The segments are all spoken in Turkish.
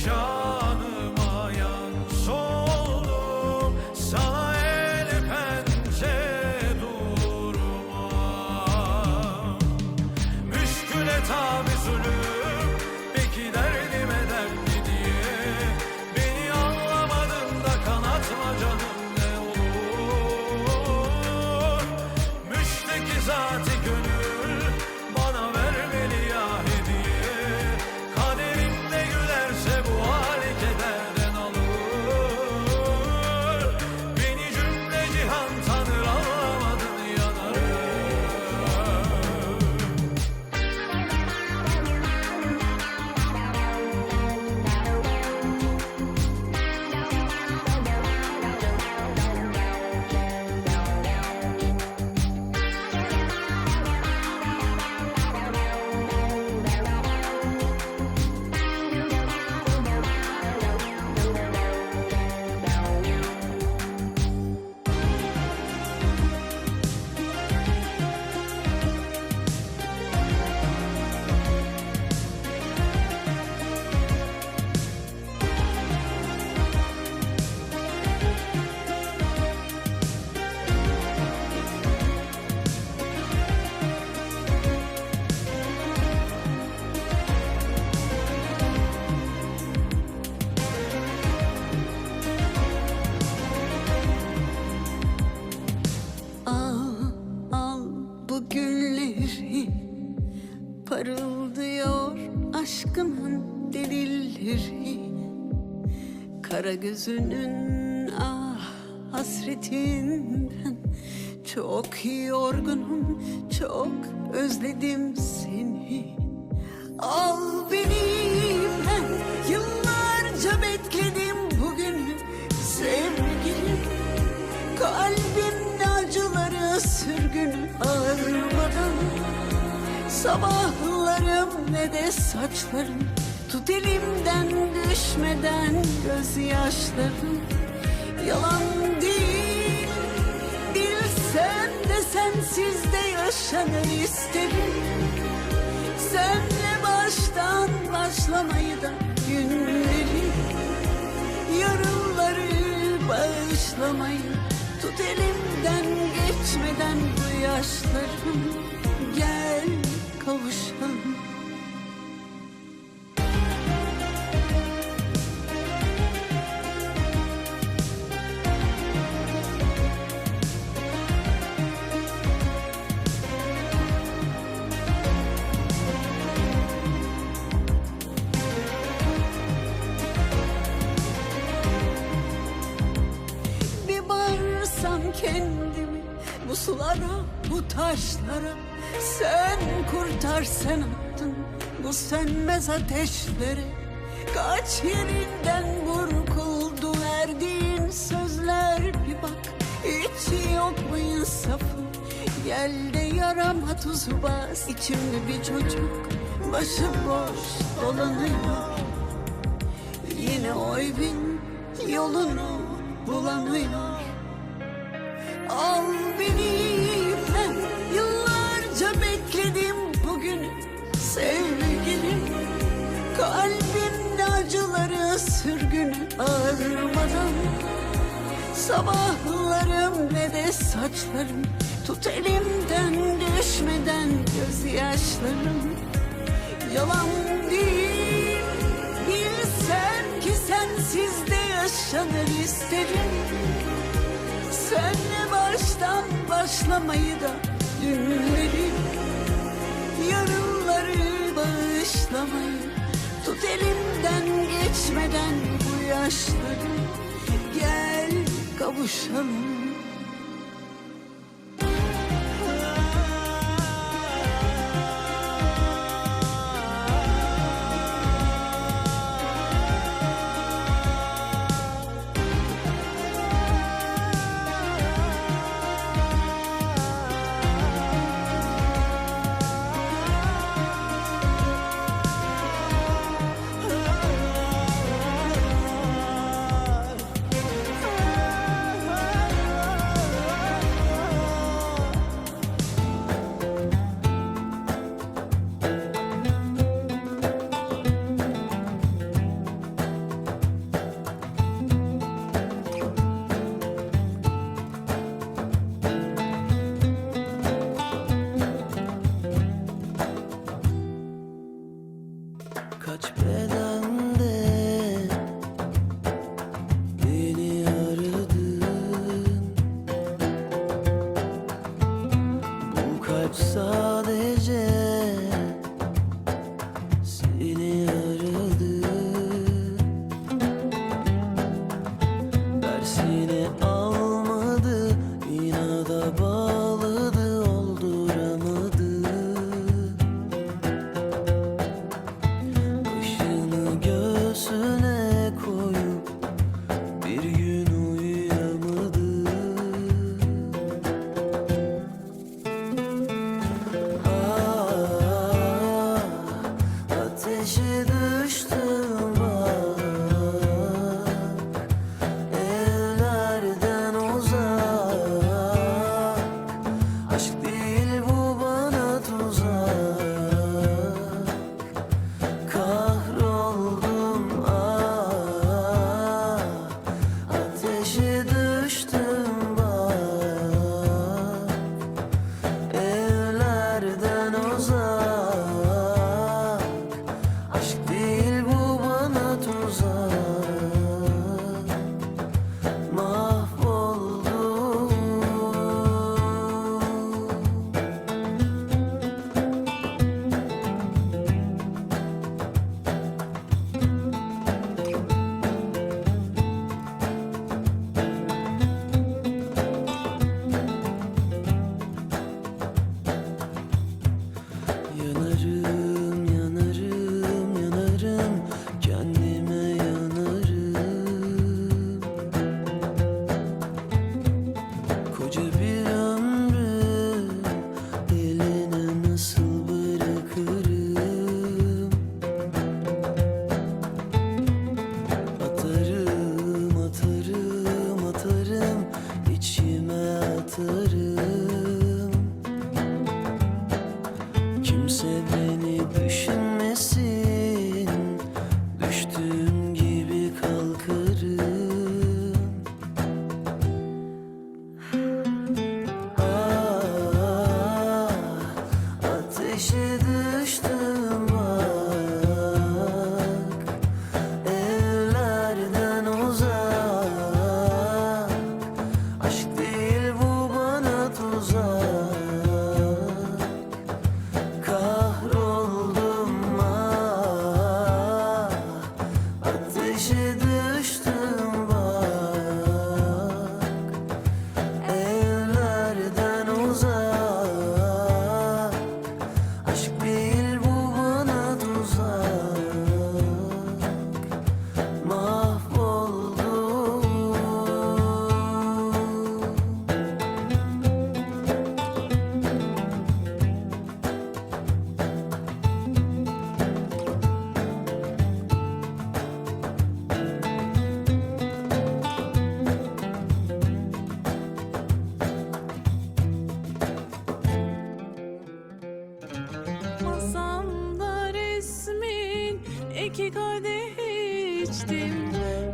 shine. Parıldıyor aşkımın delilleri Kara gözünün ah hasretinden. Çok yorgunum, çok özledim seni. Al beni ben yıllarca bekledim bugünü. Sevgilim Kalbimin acıları sürgün ağırmadan Sabahlarım ne de saçlarım. Tut elimden düşmeden gözyaşlarım. Yalan değil Bilsen de sensiz de yaşanır isterim. Senle baştan başlamayı da günleri Yarınları bağışlamayı Tut elimden geçmeden bu yaşlarım bağırsam kendimi bu sulara, bu taşlara. Sen kurtar sen attın bu sönmez ateşleri. Kaç yerinden burkuldu verdiğin sözler Bir bak. Hiç yok mu insafı Gel de yarama tuzu bas. İçimde bir çocuk başıboş dolanıyor. Yine oy bin yolunu bulamıyor Al beni sevgilim. Kalbimin acıları sürgün ağırmadan Sabahlarım ne de saçlarım. Tut elimden düşmeden gözyaşlarım. Yalan değil Bilsen ki sensiz de yaşanır isterim Senle baştan başlamayı da dünleri Yarınları bağışlamayı Tut elimden geçmeden bu yaşları. Gel kavuşalım iki kadeh içtim.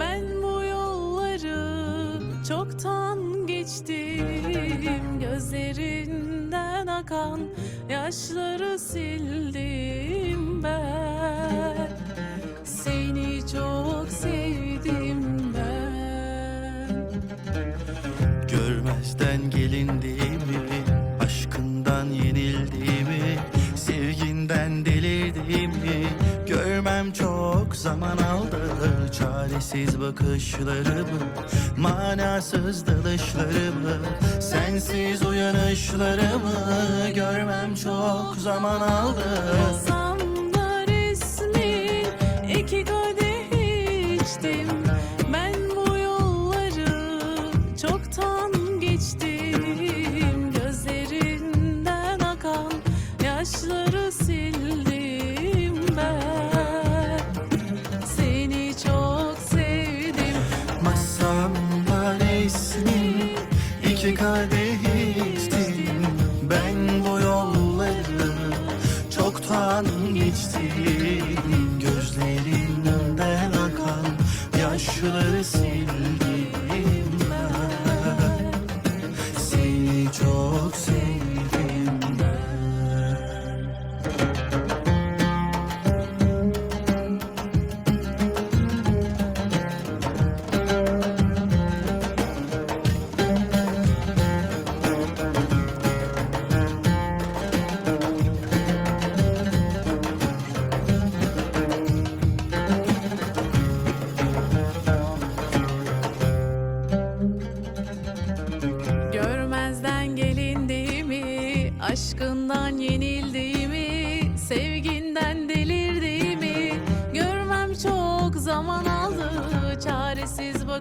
Ben bu yolları çoktan geçtim. Gözlerinden akan yaşları sildim ben. Seni çok sevdim ben. Görmezden gelindiğimi Aşkından yenildiğimi Sevginden delirdiğimi Görmem çok zaman aldı. Çaresiz bakışlarımı Manasız dalışlarımı Sensiz uyanışlarımı Görmem çok zaman aldı. Yazamda resmin iki kadeh içtim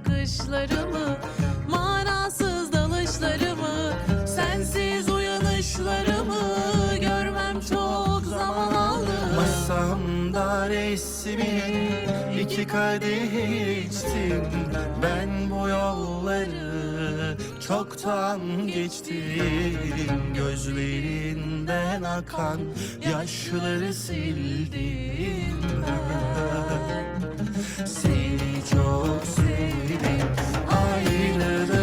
Çaresiz bakışlarımı Manasız dalışlarımı Sensiz uyanışlarımı Görmem çok zaman aldı. Masamda resmin iki kadeh içtim Ben bu yolları çoktan geçtim. Gözlerinden akan yaşları sildim Seni çok sevdim. Ayrılık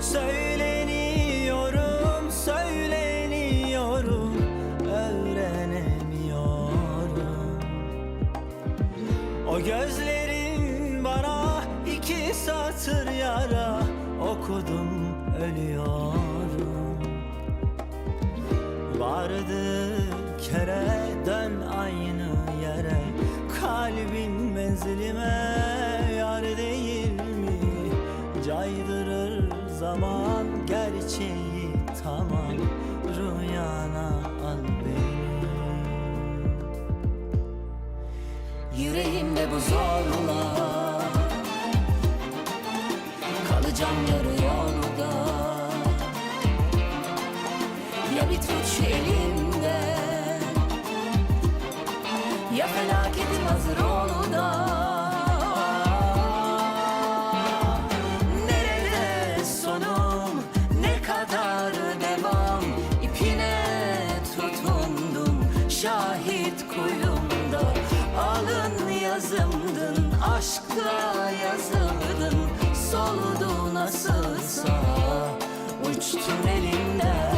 Söyleniyorum, söyleniyorum Öğrenemiyorum. O gözlerin bana iki satır yara Okudum, ölüyorum bu zorla Kalacağım yarı yazımdın aşkla yazıldın. Soldu nasılsa uçtun elimden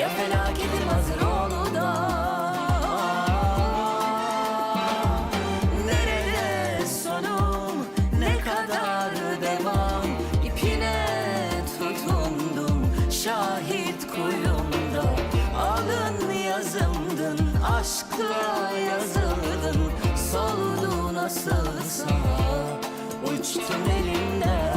Ya felaketim hazır onu da. Nerede sonum? Ne kadar devam? İpine tutundum şahit kuyumda. Alın yazımdın aşkla yazıldın. Soldu nasılsa uçtun elimden